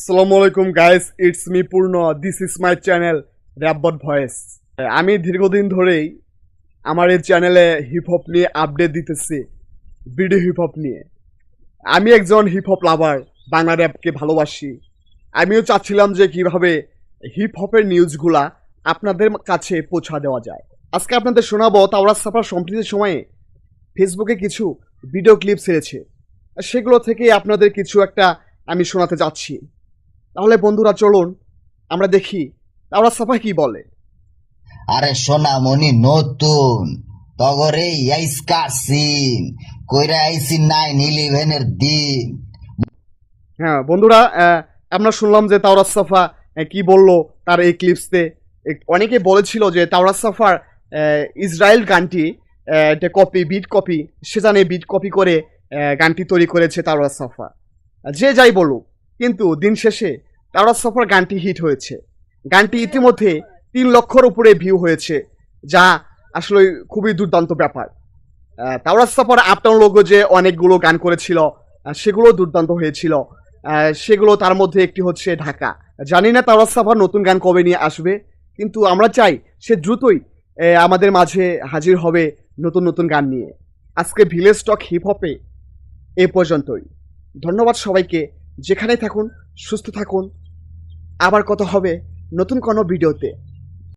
আসসালামু আলাইকুম guys it's me Purno this is my channel Rapbot voice আমি দীর্ঘদিন ধরেই আমার এই চ্যানেলে হিপ হপ নিয়ে আপডেট দিতেছি ভিডিও হিপ হপ নিয়ে। আমি একজন হিপ হপ লাভার বাংলা র্যাপকে ভালোবাসি। আমিও চাচ্ছিলাম যে কীভাবে হিপ হপের নিউজগুলা আপনাদের কাছে পৌঁছা দেওয়া যায়। আজকে আপনাদের শোনাবো তাওরা সাফার সম্প্রীতির সময়ে ফেসবুকে কিছু ভিডিও ক্লিপ ছেড়েছে। সেগুলো থেকে আপনাদের কিছু একটা আমি শোনাতে যাচ্ছি। তাহলে বন্ধুরা চলুন আমরা দেখি তাওরা সাফা কি বলে? আরে সোনামণি নতুন। তগরে ইয়াইস্কার সিন কইরা আইসি নাইন ইলেভেনের দিন। হ্যাঁ বন্ধুরা আমরা শুনলাম যে তাওরাত সাফা কি বলল তার এই ক্লিপসতে অনেকে বলেছিল যে তাওরাত সাফার ইসরায়েল গানটি এটা কপি বিট কপি সে জানে বিট কপি করে গানটি তৈরি করেছে তাওরাত সাফা। যে যাই বলুক। কিন্তু দিন শেষে তাওরাত সাফার গানটি হিট হয়েছে। গানটি ইতিমধ্যে তিন লক্ষর উপরে ভিউ হয়েছে যা আসলে খুবই দুর্দান্ত ব্যাপার। আহ, তাওরাত সাফার আপটাউন লোগো যে অনেকগুলো গান করেছিল সেগুলো দুর্দান্ত হয়েছিল। সেগুলো তার মধ্যে একটি হচ্ছে ঢাকা। জানি না তাওরাত সাফার নতুন গান কবে নিয়ে আসবে কিন্তু আমরা চাই সে দ্রুতই আমাদের মাঝে হাজির হবে নতুন নতুন গান নিয়ে। আজকে ভিলেজ টক হিপ হপে এ পর্যন্তই। ধন্যবাদ সবাইকে। যেখানে থাকুন সুস্থ থাকুন। আবার কত হবে নতুন কোনো ভিডিওতে।